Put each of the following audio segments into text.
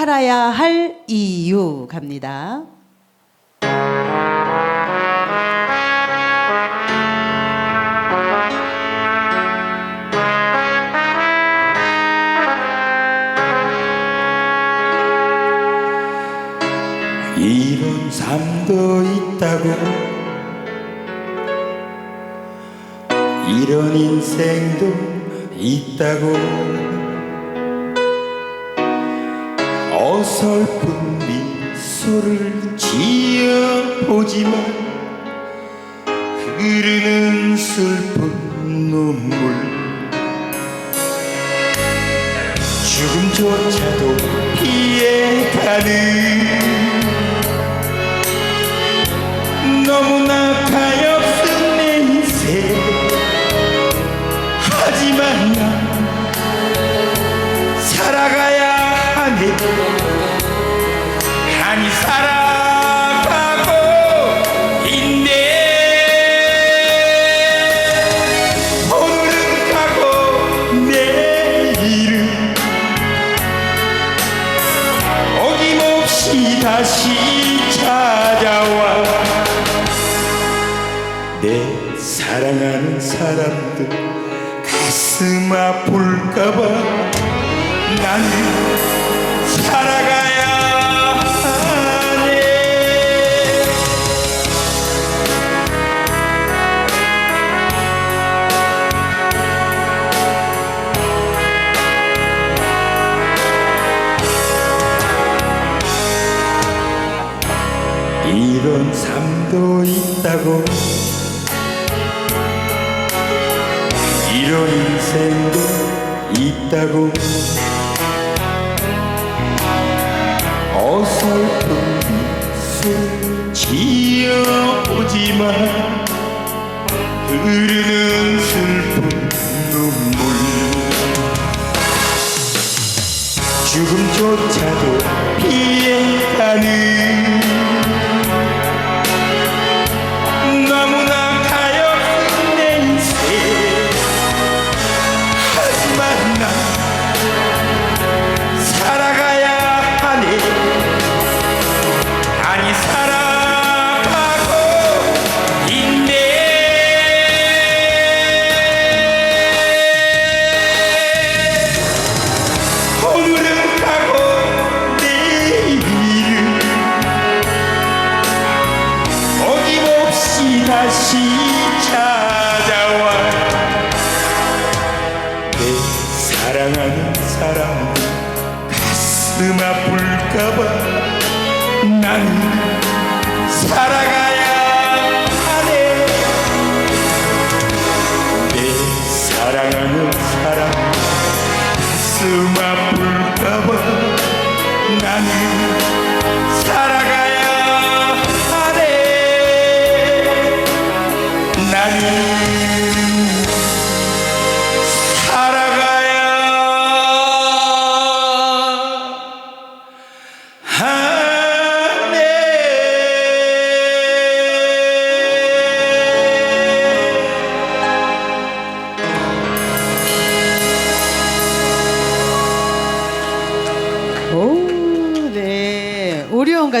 살아야 할 이유 갑니다. 이런 삶도 있다고 이런 인생도 있다고 어설픈 미소를 지어보지만 흐르는 슬픈 눈물. 죽음조차도 피해가는 너무나 가엾은 내 인생. 하지만 난 살아가야 하네 다시 찾아와. 내 사랑하는 사람들 가슴 아플까봐 나는 살아가 이런 삶도 있다고. 이런 인생도 있다고. 어설픈 미소 지어보지만 흐르는 슬픈 눈물. 죽음조차도 피해가는 다시 찾아와. 내 사랑하는 사람 가슴 아플까봐 나는 살아가야 하네. 내 사랑하는 사람 가슴 아플까봐 나는 살아가야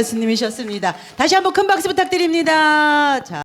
가수님이셨습니다. 다시 한번 큰 박수 부탁드립니다. 자.